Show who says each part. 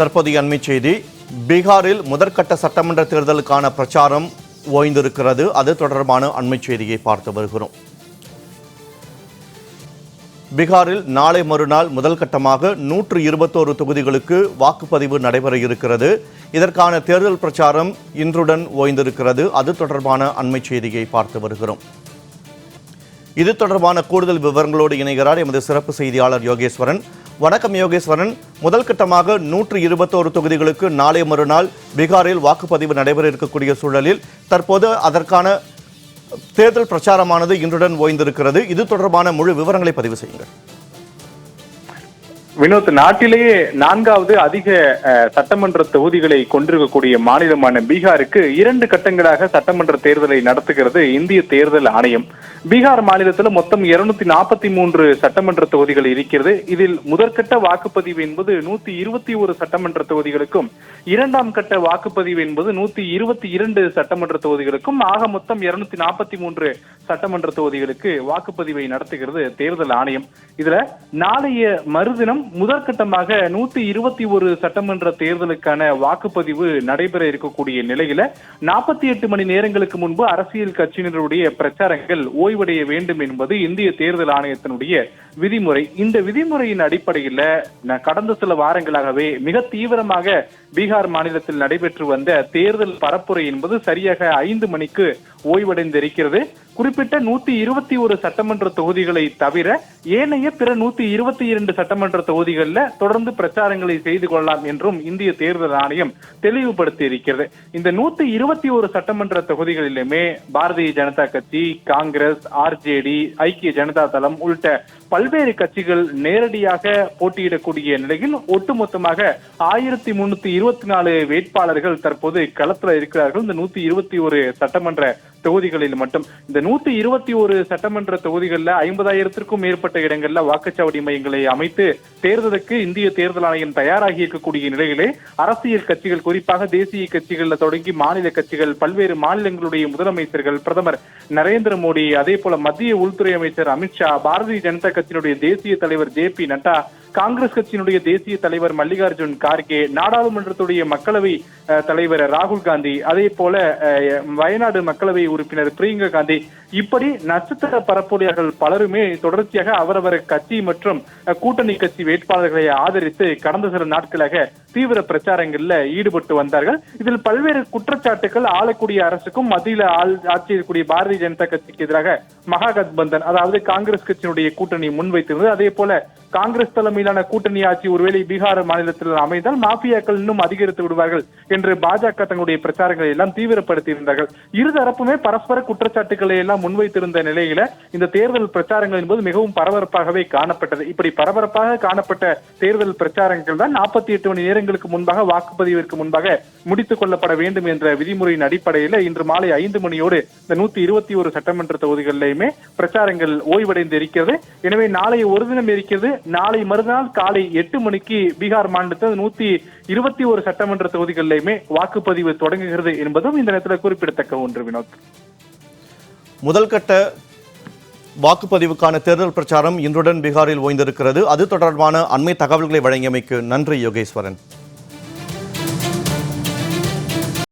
Speaker 1: தற்போதைய அண்மை செய்தி பீகாரில் முதற்கட்ட சட்டமன்ற தேர்தலுக்கான பிரச்சாரம் ஓய்ந்திருக்கிறது. அது தொடர்பான அண்மை செய்தியை பார்த்து வருகிறோம். பீகாரில் நாளை மறுநாள் முதல் கட்டமாக நூற்று இருபத்தோரு தொகுதிகளுக்கு வாக்குப்பதிவு நடைபெற இருக்கிறது. இதற்கான தேர்தல் பிரச்சாரம் இன்றுடன் ஓய்ந்திருக்கிறது. அது தொடர்பான அண்மை செய்தியை பார்த்து வருகிறோம். இது தொடர்பான கூடுதல் விவரங்களோடு இணைகிறார் எமது சிறப்பு செய்தியாளர் யோகேஸ்வரன். வணக்கம் யோகேஸ்வரன். முதல் கட்டமாக நூற்று இருபத்தோரு தொகுதிகளுக்கு நாளை மறுநாள் பீகாரில் வாக்குப்பதிவு நடைபெற இருக்கக்கூடிய சூழலில் தற்போது அதற்கான தேர்தல் பிரச்சாரமானது இன்றுடன் ஓய்ந்திருக்கிறது. இது தொடர்பான முழு விவரங்களை பதிவு செய்யுங்கள்.
Speaker 2: வினோத் நாட்டிலேயே நான்காவது அதிக சட்டமன்ற தொகுதிகளை கொண்டிருக்கக்கூடிய மாநிலமான பீகாருக்கு இரண்டு கட்டங்களாக சட்டமன்ற தேர்தலை நடத்துகிறது இந்திய தேர்தல் ஆணையம். பீகார் மாநிலத்தில் மொத்தம் இருநூத்தி நாற்பத்தி மூன்று சட்டமன்ற தொகுதிகள் இருக்கிறது. இதில் முதற்கட்ட வாக்குப்பதிவு என்பது நூத்தி இருபத்தி ஒரு சட்டமன்ற தொகுதிகளுக்கும் இரண்டாம் கட்ட வாக்குப்பதிவு என்பது நூத்தி இருபத்தி இரண்டு சட்டமன்ற தொகுதிகளுக்கும் ஆக மொத்தம் இருநூத்தி நாற்பத்தி மூன்று சட்டமன்ற தொகுதிகளுக்கு வாக்குப்பதிவை நடத்துகிறது தேர்தல் ஆணையம். இதுல நாளைய மறுதினம் முதற்கட்டமாக நூத்தி இருபத்தி ஒரு சட்டமன்ற தேர்தலுக்கான வாக்குப்பதிவு நடைபெற இருக்கக்கூடிய நிலையில நாற்பத்தி எட்டு மணி நேரங்களுக்கு முன்பு அரசியல் கட்சியினருடைய பிரச்சாரங்கள் ஓய்வடைய வேண்டும் என்பது இந்திய தேர்தல் ஆணையத்தினுடைய விதிமுறை. இந்த விதிமுறையின் அடிப்படையில கடந்த சில வாரங்களாகவே மிக தீவிரமாக பீகார் மாநிலத்தில் நடைபெற்று வந்த தேர்தல் பரப்புரை என்பது சரியாக ஐந்து மணிக்கு ஓய்வடைந்திருக்கிறது. குறிப்பிட்ட நூத்தி இருபத்தி ஒரு சட்டமன்ற தொகுதிகளை தவிர ஏனைய பிற நூத்தி இருபத்தி இரண்டு சட்டமன்ற தொகுதிகளில் தொடர்ந்து பிரச்சாரங்களை செய்து கொள்ளலாம் என்றும் இந்திய தேர்தல் ஆணையம் தெளிவுபடுத்தி இருக்கிறது இந்த நூத்தி இருபத்தி ஒரு சட்டமன்ற தொகுதிகளிலுமே பாரதிய ஜனதா கட்சி காங்கிரஸ் ஆர்ஜேடி ஐக்கிய ஜனதா தளம் உள்ளிட்ட பல்வேறு கட்சிகள் நேரடியாக போட்டியிடக்கூடிய நிலையில் ஒட்டுமொத்தமாக ஆயிரத்தி முன்னூத்தி இருபத்தி நாலு வேட்பாளர்கள் தற்போது களத்தில் இருக்கிறார்கள். இந்த நூத்தி இருபத்தி ஒரு சட்டமன்ற தொகுதிகளில் மட்டும். இந்த நூத்தி இருபத்தி ஒரு சட்டமன்ற தொகுதிகளில் ஐம்பதாயிரத்திற்கும் மேற்பட்ட இடங்களில் வாக்குச்சாவடி மையங்களை அமைத்து தேர்தலுக்கு இந்திய தேர்தல் ஆணையம் தயாராகி இருக்கக்கூடிய நிலையிலே அரசியல் கட்சிகள் குறிப்பாக தேசிய கட்சிகள்ல தொடங்கி மாநில கட்சிகள் பல்வேறு மாநிலங்களுடைய முதலமைச்சர்கள் பிரதமர் நரேந்திர மோடி அதே போல மத்திய உள்துறை அமைச்சர் அமித்ஷா பாரதிய ஜனதா கட்சியினுடைய தேசிய தலைவர் ஜே பி நட்டா காங்கிரஸ் கட்சியினுடைய தேசிய தலைவர் மல்லிகார்ஜுன் கார்கே நாடாளுமன்றத்துடைய மக்களவை தலைவர் ராகுல் காந்தி அதே போல அஹ், வயநாடு மக்களவை உறுப்பினர் பிரியங்கா காந்தி இப்படி நட்சத்திர பரப்புரையாளர்கள் பலருமே தொடர்ச்சியாக அவரவர் கட்சி மற்றும் கூட்டணி கட்சி வேட்பாளர்களை ஆதரித்து கடந்த சில நாட்களாக தீவிர பிரச்சாரங்கள்ல ஈடுபட்டு வந்தார்கள். இதில் பல்வேறு குற்றச்சாட்டுகள் ஆளக்கூடிய அரசுக்கும் மத்தியில ஆட்சி இருக்கக்கூடிய பாரதிய ஜனதா கட்சிக்கு எதிராக மகாகத்பந்தன் அதாவது காங்கிரஸ் கட்சியினுடைய கூட்டணி முன்வைத்திருந்தது. அதே போல காங்கிரஸ் தலைமையிலான கூட்டணி ஆட்சி ஒருவேளை பீகார் மாநிலத்தில் அமைந்தால் மாஃபியாக்கள் இன்னும் அதிகரித்து விடுவார்கள் என்று பாஜக தங்களுடைய பிரச்சாரங்களை எல்லாம் தீவிரப்படுத்தி இருந்தார்கள் இருதரப்புமே பரஸ்பர குற்றச்சாட்டுகளை எல்லாம் முன்வைத்திருந்த நிலையில இந்த தேர்தல் பிரச்சாரங்கள் என்பது மிகவும் பரபரப்பாகவே காணப்பட்டது. இப்படி பரபரப்பாக காணப்பட்ட தேர்தல் பிரச்சாரங்கள் தான் நாற்பத்தி எட்டு மணி நேரம் நேரங்களுக்கு முன்பாக வாக்குப்பதிவிற்கு முன்பாக முடித்துக் கொள்ளப்பட வேண்டும் என்ற விதிமுறையின் அடிப்படையில் இன்று மாலை ஐந்து மணியோடு இந்த நூத்தி இருபத்தி ஒரு சட்டமன்ற தொகுதிகளிலுமே பிரச்சாரங்கள் ஓய்வடைந்து இருக்கிறது. எனவே நாளை ஒரு தினம் இருக்கிறது. நாளை மறுநாள் காலை எட்டு மணிக்கு பீகார் மாநிலத்தில் நூத்தி இருபத்தி ஒரு சட்டமன்ற தொகுதிகளிலுமே வாக்குப்பதிவு தொடங்குகிறது என்பதும் இந்த நேரத்தில் குறிப்பிடத்தக்க ஒன்று வினோத்.
Speaker 1: முதல்கட்ட வாக்குப்பதிவுக்கான தேர்தல் பிரச்சாரம் இன்றுடன் பீகாரில் ஓய்ந்திருக்கிறது. அது தொடர்பான அண்மை தகவல்களை வழங்கியமைக்கு நன்றி யோகேஸ்வரன்.